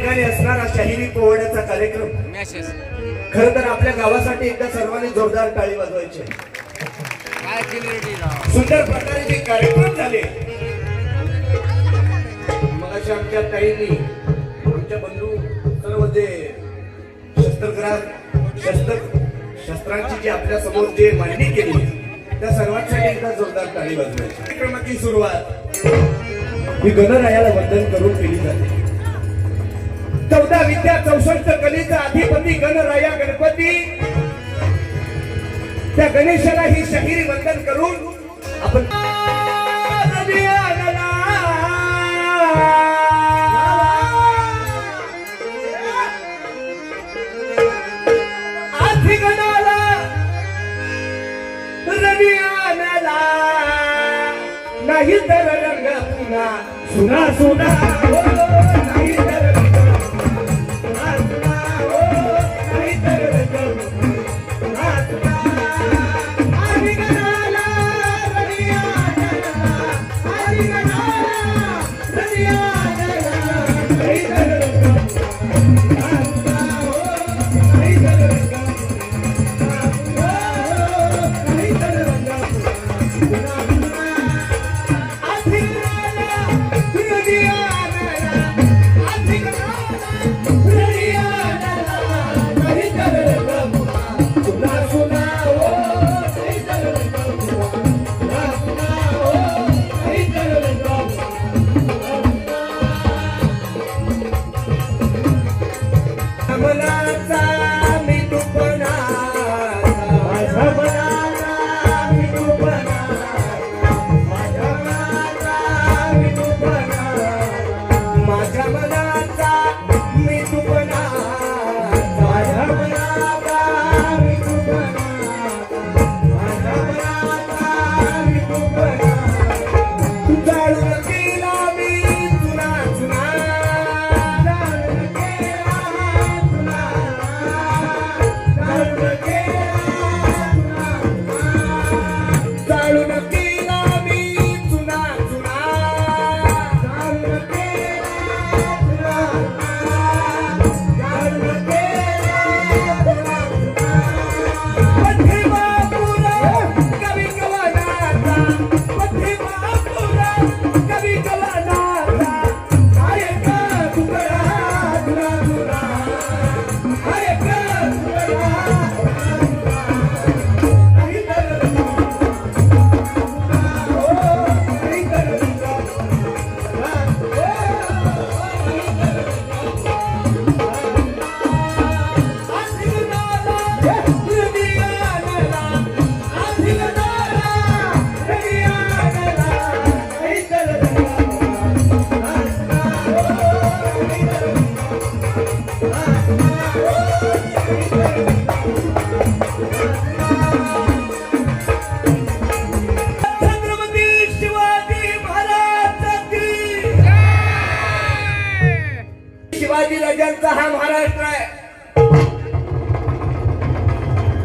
ठिकाणी असणारा शाहिरी पोहण्याचा कार्यक्रम. खर तर आपल्या गावासाठी एकदा सर्वांनी जोरदार टाळी वाजवायची. सुंदर प्रकारे जे कार्यक्रम झाले. मग अशा आमच्या ताईंनी आमच्या बंधू सर्व जे शस्त्रग्राह शस्त्र शस्त्रांची जी आपल्यासमोर जे मांडणी केली त्या सर्वांसाठी एकदा जोरदार टाळी वाजवायची. कार्यक्रमाची सुरुवात. ही गणरायाला वंदन करून केली जाते. चौदा विद्या चौसष्ट कलेचा अधिपती गणराया गणपती. त्या गणेशाला ही शाहिरी वंदन करून आपण आधी गणाला नाही तर रंग पुन्हा. सुना सुना.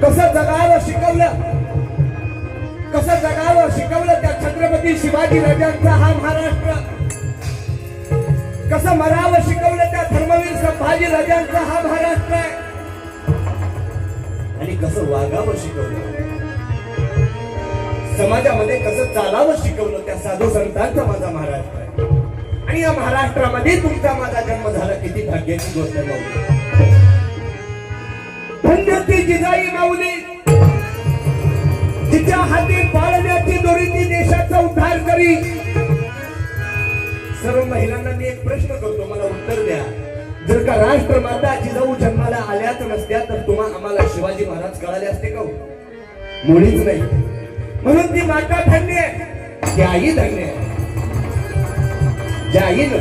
कसं जगायला शिकवलं? कसं जगायला शिकवलं त्या छत्रपती शिवाजी राजांचा हा महाराष्ट्र? कसं मरावं शिकवलं त्या धर्मवीर संभाजी राजांचा हा महाराष्ट्र? आहे आणि कसं वागावं शिकवलं? समाजामध्ये कसं चालावं शिकवलं त्या साधू संतांचा माझा महाराष्ट्र? आहे आणि या महाराष्ट्रामध्ये तुमचा माझा जन्म झाला किती भाग्याची गोष्ट आहे माऊली जिजाई माऊली. तिच्या हाती पाळण्याची दोरी ती देशाचा उद्धार करी. सर्व महिलांना मी एक प्रश्न करतो मला उत्तर द्या. जर का राष्ट्रमाता जिजाऊ जन्माला आल्याच नसत्या तर तुम्हा आम्हाला शिवाजी महाराज कळाले असते का हो? मुळीच नाही. म्हणून ती माता धन्य आहे. त्याही धन्य आहे. ज्याईनं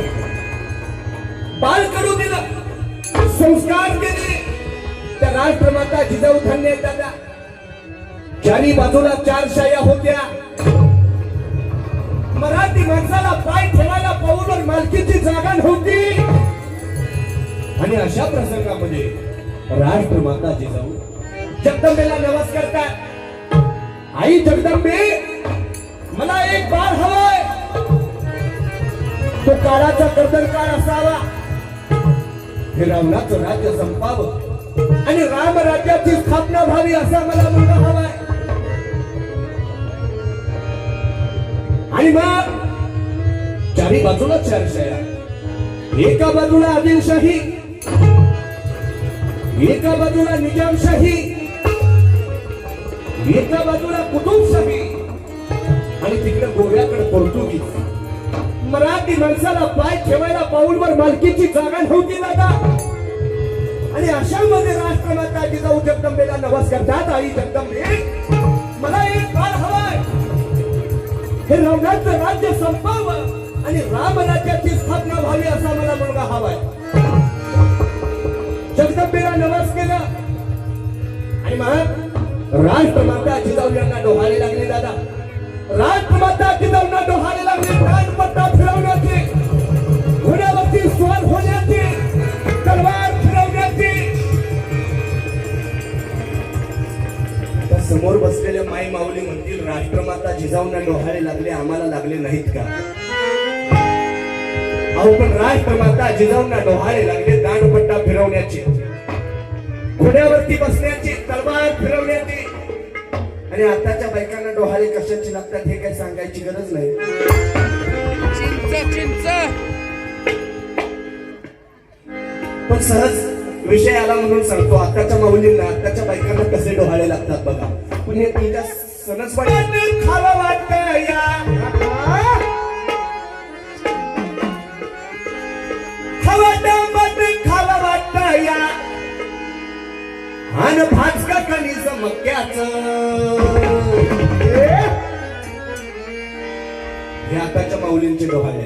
बाल करू दिलं संस्कार केले. राष्ट्रमाता जिजाऊ धन्य चारी बाजूला चार शाया होत्या. मराठी माणसाला पाय ठेवायला पाऊलवर मालकीची जागा नव्हती आणि अशा प्रसंगामध्ये राष्ट्रमाता जिजाऊ जगदंबेला नमस्कार करतात. आई जगदंबे मला एक बाळ हवाय. तो काळाचा कर्तनकार असावा. हे रावणाचं राज्य संपावं. आणि राम राज्याची स्थापना व्हावी असा मला मुलगा हवाय. आणि मग चारी बाजूला चार शया एका बाजूला आदिलशाही एका बाजूला निजामशाही एका बाजूला कुटुंबशाही आणि तिकडे गोव्याकडे पोर्तुगीज. मराठी माणसाला पाय ठेवायला पाऊलवर मालकीची जागा नव्हती दादा. आणि अशामध्ये राष्ट्रमाता जिजाऊ जगदंबेला नवस करतात आई जगदंबे. मला एक बाळ हवाय. हे रावणाचं राज्य संपावं आणि राम राज्याची स्थापना व्हावी असा मला मुलगा हवाय. जगदंबेला नमस केला आणि मग राष्ट्रमाता जिजाऊ यांना डोहाळे लागले दादा. राष्ट्रमाता जिजाऊंना डोहाळे लागले राजपत्ता फिरवण्याचे. बसलेले माई माऊली म्हणतील राष्ट्रमाता जिजाऊंना डोहाळे लागले आम्हाला लागले नाहीत का? अहो पण राष्ट्रमाता जिजाऊंना डोहाळे लागले दांडपट्टा फिरवण्याचे. घोड्यावरती बसण्याची तलवार फिरवण्याची. आणि आताच्या बायकांना डोहाळे कशाची लागतात हे काही सांगायची गरज नाही. पण सहज विषय आला म्हणून सांगतो आताच्या माऊलींना आताच्या बायकांना कसे डोहाळे लागतात बघा. हे तुमच्या सणच खावं वाटतं या? आन भाजका मक्याच. हे आताच्या माऊलींचे डोहाळे.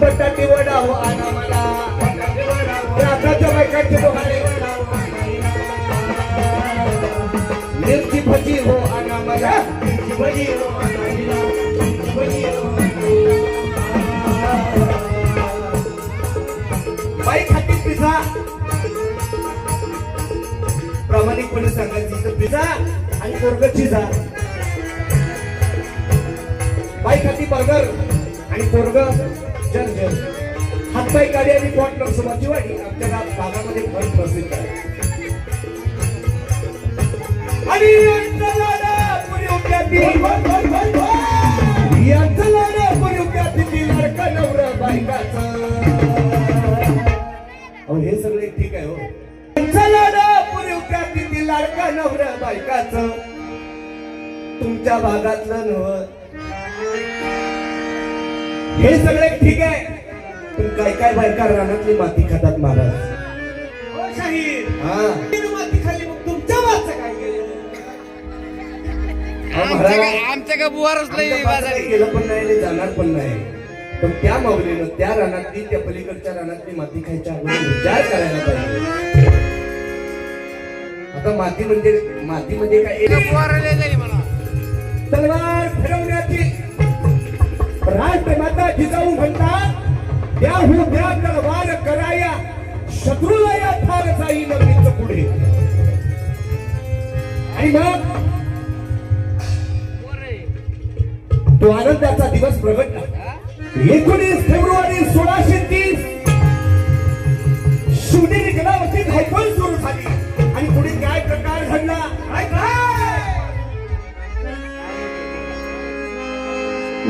बटाटे वडा हो आणा मला. राधाच्या बायकांचे डोहाळे मिरची भजी हो आणा मला. भजी हो, हो बाई खाती प्रामाणिकपणे सांगायचं तर पिझा आणि कोरगटची चिझा बर्गर आणि पोरग जर जर. हातपाई काढी आणि पॉट लोकसभा किंवा आमच्या गाव भागामध्ये फरक प्रसिद्ध आहे. आणि हे सगळे ठीक आहे हो. लाडका नवरा बायकाच. तुमच्या भागातलं नव्हतं हे सगळे ठीक आहे. पण काय काय बायका रानातली माती खातात महाराज? हो हा. तिनं माती खाल्ली मग तुमच्या वाचं काय केलं अहो, आमच्या महाराज. का- बुवारच नाही गेलं पण नाही आणि जाणार पण नाही. पण त्या माऊलीनं त्या रानातली त्या पलीकडच्या रानातली माती खायच्या अगोदर विचार करायला पाहिजे. आता माती म्हणजे माती म्हणजे काय? तलवार फिरवण्याची राष्ट्रमाता जिजाऊ म्हणतात त्या हो वार कराया शत्रूला या ठार जाई नवीच पुढे. आणि मग तो आनंदाचा दिवस प्रगटला. एकोणीस फेब्रुवारी सोळाशे तीस शिवनेरी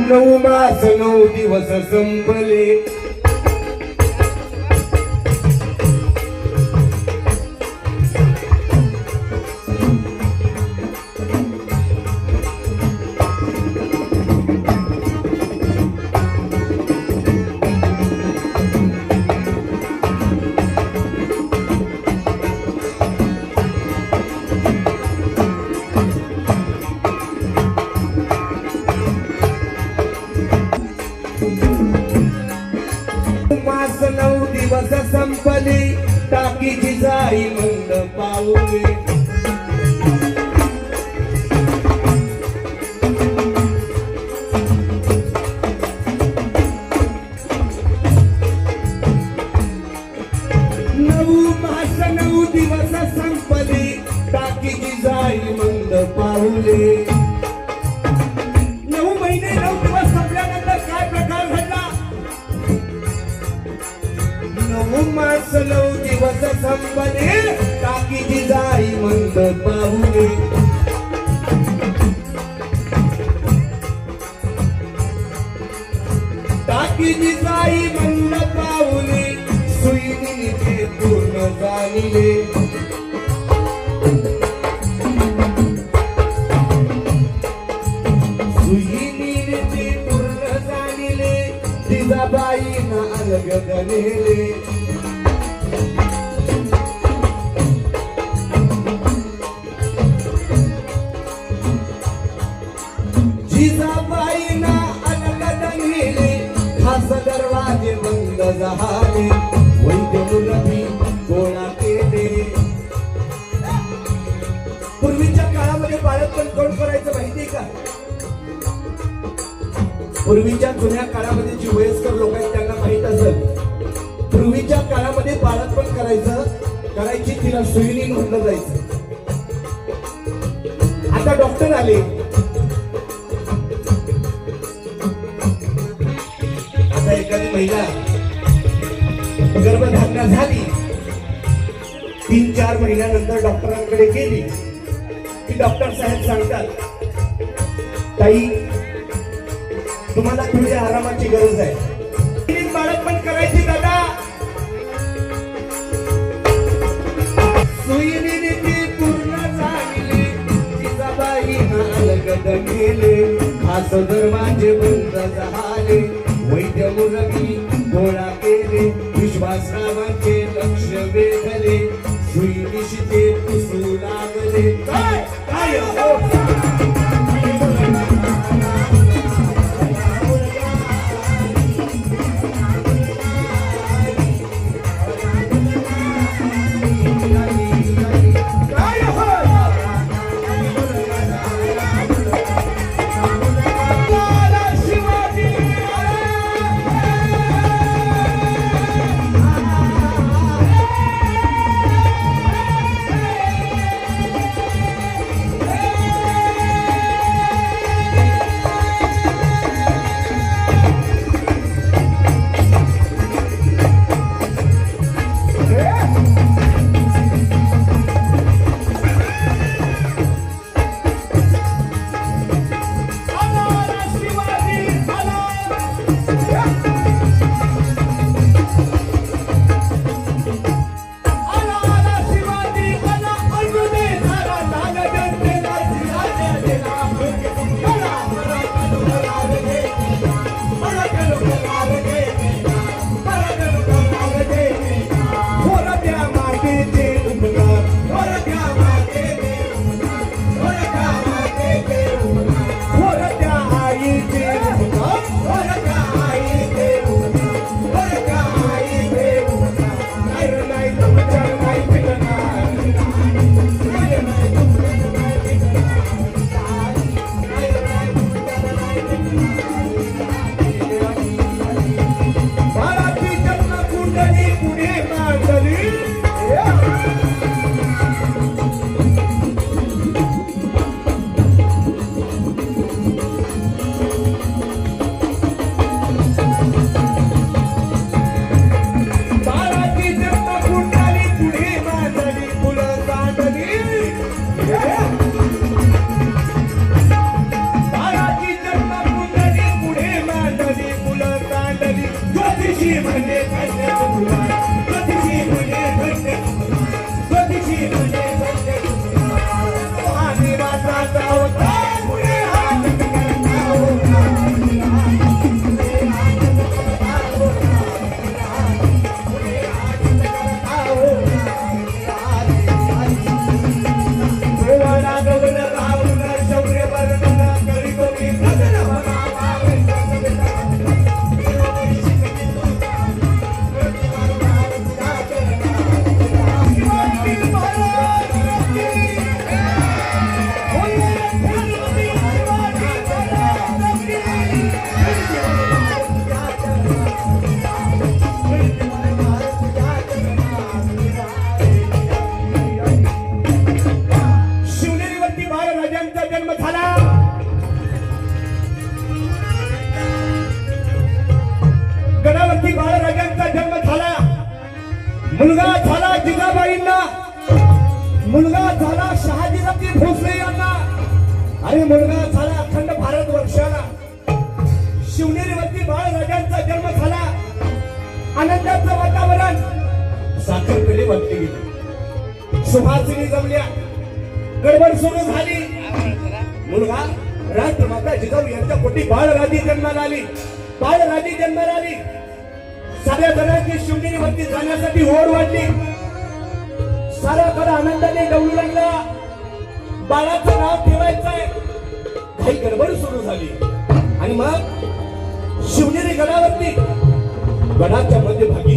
नऊ मास नऊ दिवस संपले. darimu. दिवस संपले. टाकीची जाई म्हणत पाहुणे टाकीची जाई म्हणत पाहुणे सुईनी ते पूर्ण जाणिले. सुईनी ते पूर्ण जाणिले. जिजाबाईना अलग गणेले झाले वैद्य मुलगी गोळा केले. पूर्वीच्या काळामध्ये बाळकपण कोण करायचं माहितीये का? पूर्वीच्या जुन्या काळामध्ये जी वयस्कर लोक आहेत त्यांना माहीत असेल. पूर्वीच्या काळामध्ये बाळकपण करायचं करायची तिला सुईनी म्हणलं जायचं. आता डॉक्टर आले. तीन चार महिन्यानंतर डॉक्टरांकडे गेली. की डॉक्टर साहेब सांगतात ताई तुम्हाला थोडी आरामाची गरज आहे. बाळकपण करायची दादा. सुईने ती पूर्ण झाली जिजाबाई गेले बंद झाले. वैद्य मुलगी गोळा केले. विश्वासरावांचे मुलगा झाला शहाजीराजे भोसले यांना. आणि मुलगा झाला अखंड भारत वर्षाला. शिवनेरीवरती बाळराजांचा जन्म झाला. आनंदाचं वातावरण साखरपेढी वाटली गेली. सुभाषिनी जमल्या. गडबड सुरू झाली. मुलगा राष्ट्रमाता जिजाऊ यांच्या पोटी बाळराजी जन्माला आली. बाळराजी जन्माला आली. साऱ्या जणांची शिवनेरीवरती जाण्यासाठी ओढ वाढली. साऱ्याकडे आनंदाने गवळू लागला. बाळाचं नाव ठेवायचंय. काही गडबड सुरू झाली. आणि मग शिवनेरी गडावरती गडाच्या मध्यभागी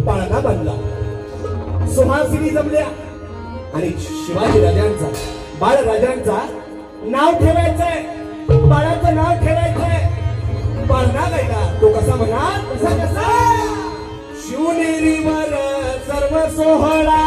पाळणा बांधला. सुहासिनी जमल्या. आणि शिवाजी राजांचा बाळ राजांचा नाव ठेवायचंय. बाळाचं नाव ठेवायचंय. पाळणा गायला. तो कसा म्हणा कसा कसा? शिवनेरीवर सर्व सोहळा.